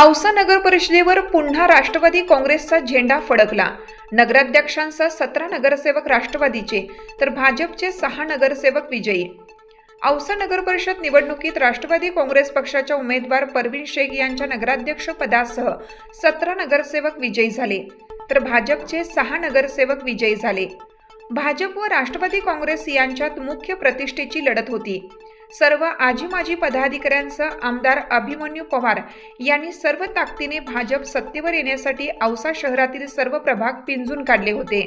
औसा नगर परिषदेवर पुन्हा राष्ट्रवादी काँग्रेसचा झेंडा फडकला. नगराध्यक्षांसह सतरा नगरसेवक राष्ट्रवादीचे तर भाजपचे सहा नगरसेवक विजयी. औसा नगर परिषद निवडणुकीत राष्ट्रवादी काँग्रेस पक्षाच्या उमेदवार परवीन शेख यांच्या नगराध्यक्ष पदासह सतरा नगरसेवक विजयी झाले तर भाजपचे सहा नगरसेवक विजयी झाले. भाजप व राष्ट्रवादी काँग्रेस यांच्यात मुख्य प्रतिष्ठेची लढत होती. सर्व आजी माजी पदाधिकाऱ्यांसह आमदार अभिमन्यू पवार यांनी सर्व ताकदीने भाजप सत्तेवर येण्यासाठी औसा शहरातील सर्व प्रभाग पिंजून काढले होते.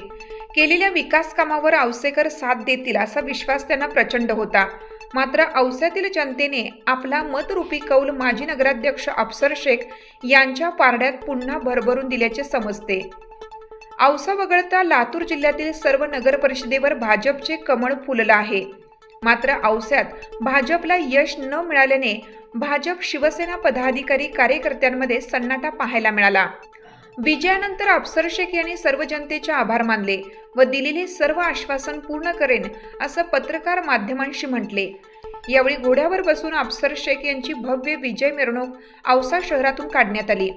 केलेल्या विकास कामावर औसेकर साथ देतील असा विश्वास त्यांना प्रचंड होता. मात्र औस्यातील जनतेने आपला मतरूपी कौल माजी नगराध्यक्ष अफसर शेख यांच्या पारड्यात पुन्हा भरभरून दिल्याचे समजते. औसा वगळता लातूर जिल्ह्यातील सर्व नगर परिषदेवर भाजपचे कमळ फुललं आहे. मात्र औस्यात भाजपला यश न मिळाल्याने भाजप शिवसेना पदाधिकारी कार्यकर्त्यांमध्ये सन्नाटा पाहायला मिळाला. विजयानंतर अफसर शेख यांनी सर्व जनतेचे आभार मानले व दिलेले सर्व आश्वासन पूर्ण करेन असं पत्रकार माध्यमांशी म्हटले. यावेळी घोड्यावर बसून अफसर शेख यांची भव्य विजय मिरवणूक औसा शहरातून काढण्यात आली.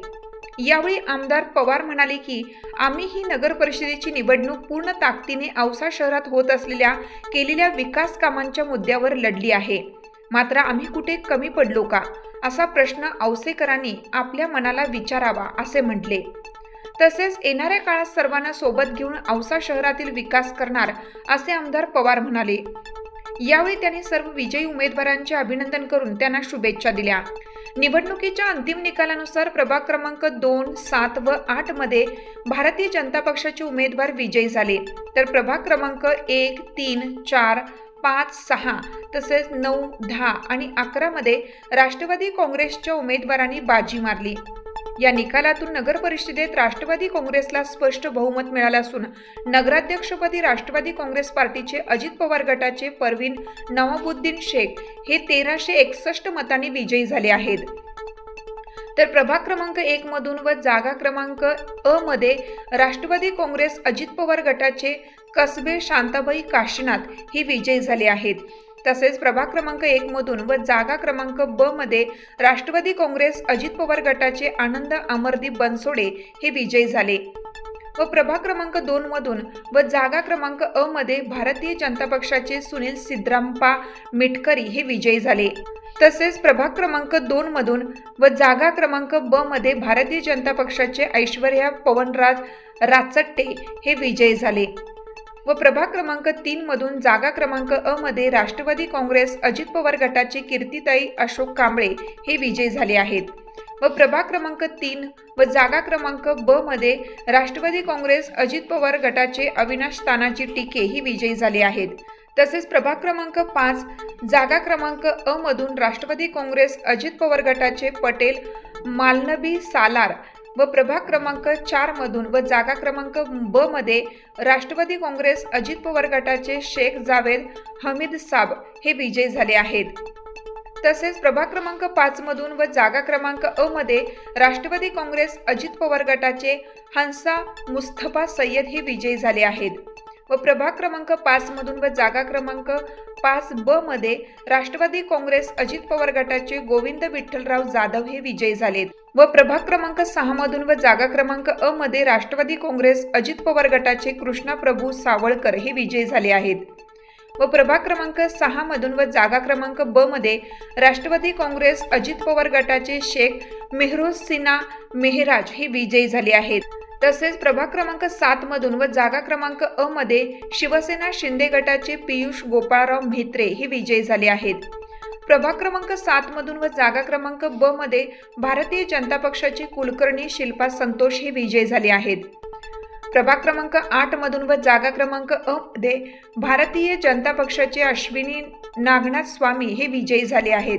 यावेळी आमदार पवार म्हणाले की आम्ही ही नगर परिषदेची निवडणूक पूर्ण ताकदीने औसा शहरात होत असलेल्या केलेल्या विकास कामांच्या मुद्द्यावर लढली आहे. मात्र आम्ही कुठे कमी पडलो का? असा प्रश्न औसेकरांनी आपल्या मनाला विचारावा असे म्हटले. तसेच येणाऱ्या काळात सर्वांना सोबत घेऊन औसा शहरातील विकास करणार असे आमदार पवार म्हणाले. यावेळी त्यांनी सर्व विजयी उमेदवारांचे अभिनंदन करून त्यांना शुभेच्छा दिल्या. निवडणुकीच्या अंतिम निकालानुसार प्रभाग क्रमांक दोन सात व आठमध्ये भारतीय जनता पक्षाचे उमेदवार विजयी झाले. तर प्रभाग क्रमांक एक तीन चार पाच सहा तसेच नऊ दहा आणि अकरामध्ये राष्ट्रवादी काँग्रेसच्या उमेदवारांनी बाजी मारली. या निकालातून नगर परिषदेत राष्ट्रवादी काँग्रेसला स्पष्ट बहुमत मिळालं असून नगराध्यक्षपदी राष्ट्रवादी काँग्रेस पार्टीचे अजित पवार गटाचे परवीन नवाबुद्दीन शेख हे तेराशे एकसष्ट मतांनी विजयी झाले आहेत. तर प्रभाग क्रमांक एक मधून व जागा क्रमांक अ मध्ये राष्ट्रवादी काँग्रेस अजित पवार गटाचे कसबे शांताबाई काशीनाथ हे विजयी झाले आहेत. तसेच प्रभाग क्रमांक एक मधून व जागा क्रमांक ब मध्ये राष्ट्रवादी काँग्रेस अजित पवार गटाचे आनंद अमरदीप बनसोडे हे विजयी झाले. व प्रभाग क्रमांक दोन मधून व जागा क्रमांक अ मध्ये भारतीय जनता पक्षाचे सुनील सिद्धरामपा मिटकरी हे विजयी झाले. तसेच प्रभाग क्रमांक दोन मधून व जागा क्रमांक ब मध्ये भारतीय जनता पक्षाचे ऐश्वर्या पवनराज राचट्टे हे विजयी झाले. व प्रभाग क्रमांक तीन मधून जागा क्रमांक अ मध्ये राष्ट्रवादी काँग्रेस अजित पवार गटाचे कीर्तिताई अशोक कांबळे हे विजयी झाले आहेत. व प्रभाग क्रमांक तीन व जागा क्रमांक ब मध्ये राष्ट्रवादी काँग्रेस अजित पवार गटाचे अविनाश तानाजी टिके ही विजयी झाले आहेत. तसेच प्रभाग क्रमांक पाच जागा क्रमांक अ मधून राष्ट्रवादी काँग्रेस अजित पवार गटाचे पटेल मालनबी सालार व प्रभाग क्रमांक चार मधून व जागा क्रमांक ब मध्ये राष्ट्रवादी काँग्रेस अजित पवार गटाचे शेख जावेद हमीद साब हे विजयी झाले आहेत. तसेच प्रभाग क्रमांक पाच मधून व जागा क्रमांक अ मध्ये राष्ट्रवादी काँग्रेस अजित पवार गटाचे हंसा मुस्तफा सय्यद हे विजयी झाले आहेत. व प्रभाग क्रमांक पाच मधून व जागा क्रमांक पाच ब मध्ये राष्ट्रवादी काँग्रेस अजित पवार गटाचे गोविंद विठ्ठलराव जाधव हे विजयी झालेत. व प्रभाग क्रमांक सहा मधून व जागा क्रमांक अ मध्ये राष्ट्रवादी काँग्रेस अजित पवार गटाचे कृष्णा प्रभू सावळकर हे विजयी झाले आहेत. व प्रभाग क्रमांक सहा मधून व जागा क्रमांक ब मध्ये राष्ट्रवादी काँग्रेस अजित पवार गटाचे शेख मेहरोज सिन्हा मेहराज हे विजयी झाले आहेत. तसेच प्रभाग क्रमांक सात मधून व जागा क्रमांक अ मध्ये शिवसेना शिंदे गटाचे पियुष गोपाळराव म्हेत्रे हे विजयी झाले आहेत. प्रभाग क्रमांक सात मधून व जागा क्रमांक ब मध्ये भारतीय जनता पक्षाची कुलकर्णी शिल्पा संतोष हे विजयी झाले आहेत. प्रभाग क्रमांक आठ मधून व जागा क्रमांक अ मध्ये भारतीय जनता पक्षाचे अश्विनी नागनाथ स्वामी हे विजयी झाले आहेत.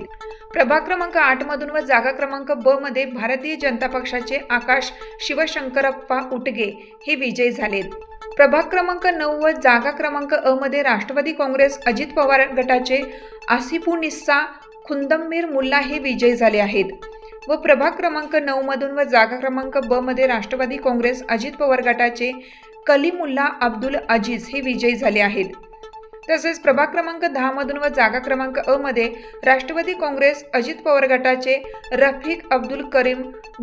प्रभाग क्रमांक आठ मधून व जागा क्रमांक ब मध्ये भारतीय जनता पक्षाचे आकाश शिवशंकरप्पा उटगे हे विजयी झालेत. प्रभाग क्रमांक नऊ व जागा क्रमांक अ मध्ये राष्ट्रवादी काँग्रेस अजित पवार गटाचे आसिफुनिस्सा खुंदम्मीर मुल्ला हे विजयी झाले आहेत. व प्रभाग क्रमांक नऊ मधून व जागा क्रमांक ब मध्ये राष्ट्रवादी काँग्रेस अजित पवार गटाचे कलीमुल्ला अब्दुल अजीज हे विजयी झाले आहेत. तसेच प्रभाग क्रमांक दहा मधून व जागा क्रमांक अ मध्ये राष्ट्रवादी काँग्रेस अजित पवार गटाचे रफिक अब्दुल करीम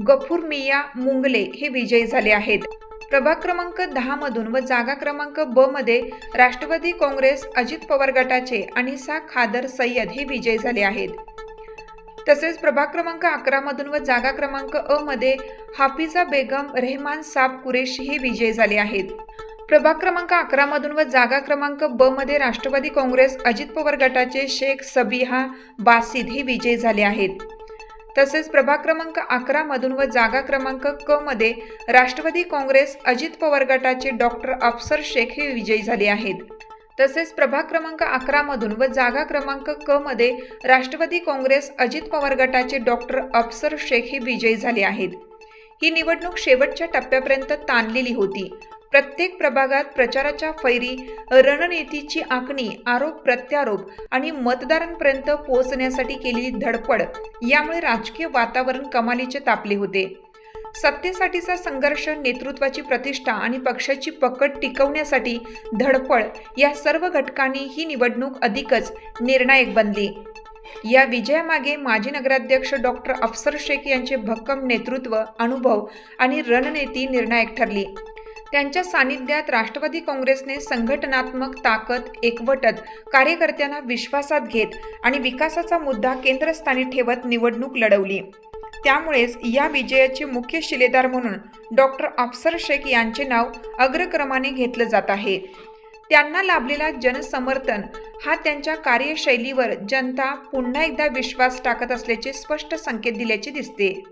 गफूर मिया मुंगले हे विजयी झाले आहेत. प्रभाग क्रमांक दहा मधून व जागा क्रमांक ब मध्ये राष्ट्रवादी काँग्रेस अजित पवार गटाचे अनिसा खादर सय्यद हे विजयी झाले आहेत. तसेच प्रभाग क्रमांक अकरा मधून व जागा क्रमांक अ मध्ये हाफिजा बेगम रेहमान साब कुरेशी हे विजयी झाले आहेत. प्रभाग क्रमांक अकरा मधून व जागा क्रमांक ब मध्ये राष्ट्रवादी काँग्रेस अजित पवार गटाचे शेख सबिहा बासिद हे विजयी झाले आहेत. तसेच प्रभाग क्रमांक अकरा मधून व जागा क्रमांक क मध्ये राष्ट्रवादी काँग्रेस अजित पवार गटाचे डॉक्टर अफसर शेख हे विजयी झाले आहेत. तसेच प्रभाग क्रमांक अकरा मधून व जागा क्रमांक क मध्ये राष्ट्रवादी काँग्रेस अजित पवार गटाचे डॉक्टर अफसर शेख हे विजयी झाले आहेत. ही निवडणूक शेवटच्या टप्प्यापर्यंत ताणलेली होती. प्रत्येक प्रभागात प्रचाराच्या फैरी रणनीतीची आखणी आरोप प्रत्यारोप आणि मतदारांपर्यंत पोहोचण्यासाठी केलेली धडपड यामुळे राजकीय वातावरण कमालीचे तापले होते. सत्तेसाठीचा संघर्ष नेतृत्वाची प्रतिष्ठा आणि पक्षाची पकड टिकवण्यासाठी धडपड या सर्व घटकांनी ही निवडणूक अधिकच निर्णायक बनली. या विजयामागे माजी नगराध्यक्ष डॉक्टर अफसर शेख यांचे भक्कम नेतृत्व अनुभव आणि रणनीती निर्णायक ठरली. त्यांच्या सानिध्यात राष्ट्रवादी काँग्रेसने संघटनात्मक ताकद एकवटत कार्यकर्त्यांना विश्वासात घेत आणि विकासाचा मुद्दा केंद्रस्थानी ठेवत निवडणूक लढवली. त्यामुळेच या विजयाचे मुख्य शिलेदार म्हणून डॉक्टर अफसर शेख यांचे नाव अग्रक्रमाने घेतलं जात आहे. त्यांना लाभलेला जनसमर्थन हा त्यांच्या कार्यशैलीवर जनता पुन्हा एकदा विश्वास टाकत असल्याचे स्पष्ट संकेत दिल्याचे दिसते.